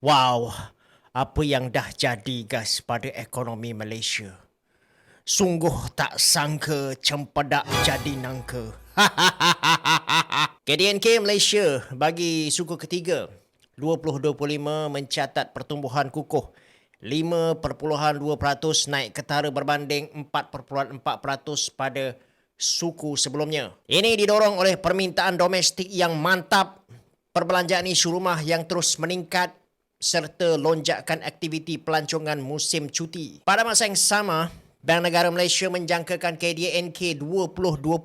Wow, apa yang dah jadi guys pada ekonomi Malaysia. Sungguh tak sangka cempedak jadi nangka. KDNK Malaysia bagi suku ketiga 2025 mencatat pertumbuhan kukuh 5.2% naik ketara berbanding 4.4% pada suku sebelumnya. Ini didorong oleh permintaan domestik yang mantap, perbelanjaan isu rumah yang terus meningkat serta lonjakan aktiviti pelancongan musim cuti. Pada masa yang sama, Bank Negara Malaysia menjangkakan KDNK 2025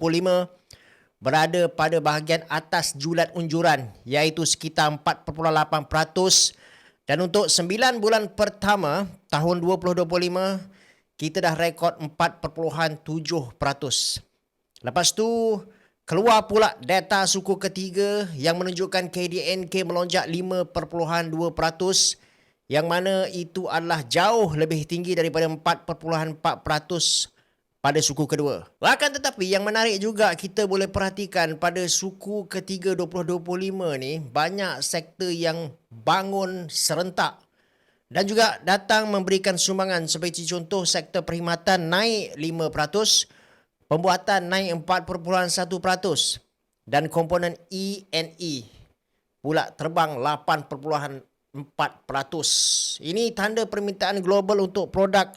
berada pada bahagian atas julat unjuran iaitu sekitar 4.8% dan untuk 9 bulan pertama tahun 2025 kita dah rekod 4.7%. Lepas tu Keluar pula data suku ketiga yang menunjukkan KDNK melonjak 5.2% yang mana itu adalah jauh lebih tinggi daripada 4.4% pada suku kedua. Bahkan tetapi yang menarik juga kita boleh perhatikan pada suku ketiga 2025 ni banyak sektor yang bangun serentak dan juga datang memberikan sumbangan seperti contoh sektor perkhidmatan naik 5%, Pembuatan naik 4.1% dan komponen E&E pula terbang 8.4%. Ini tanda permintaan global untuk produk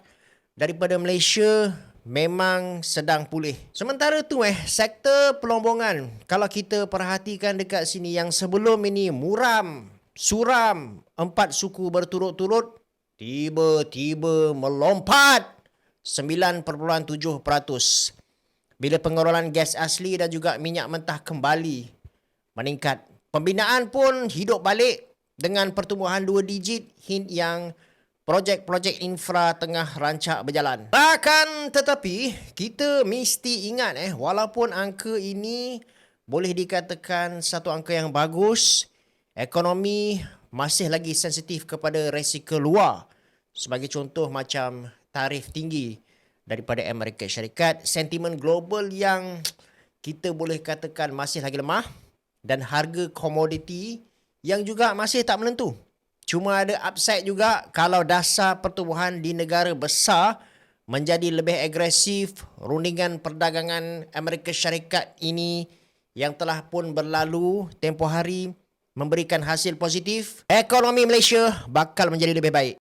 daripada Malaysia memang sedang pulih. Sementara tu eh, sektor pelombongan, kalau kita perhatikan dekat sini yang sebelum ini muram, suram, empat suku berturut-turut, tiba-tiba melompat 9.7% bila pengerolan gas asli dan juga minyak mentah kembali meningkat. Pembinaan pun hidup balik dengan pertumbuhan dua digit hint yang projek-projek infra tengah rancak berjalan. Bahkan tetapi kita mesti ingat eh walaupun angka ini boleh dikatakan satu angka yang bagus, ekonomi masih lagi sensitif kepada resiko luar. Sebagai contoh macam tarif tinggi daripada Amerika Syarikat, sentimen global yang kita boleh katakan masih lagi lemah dan harga komoditi yang juga masih tak menentu. Cuma ada upside juga kalau dasar pertumbuhan di negara besar menjadi lebih agresif, rundingan perdagangan Amerika Syarikat ini yang telah pun berlalu tempoh hari memberikan hasil positif, ekonomi Malaysia bakal menjadi lebih baik.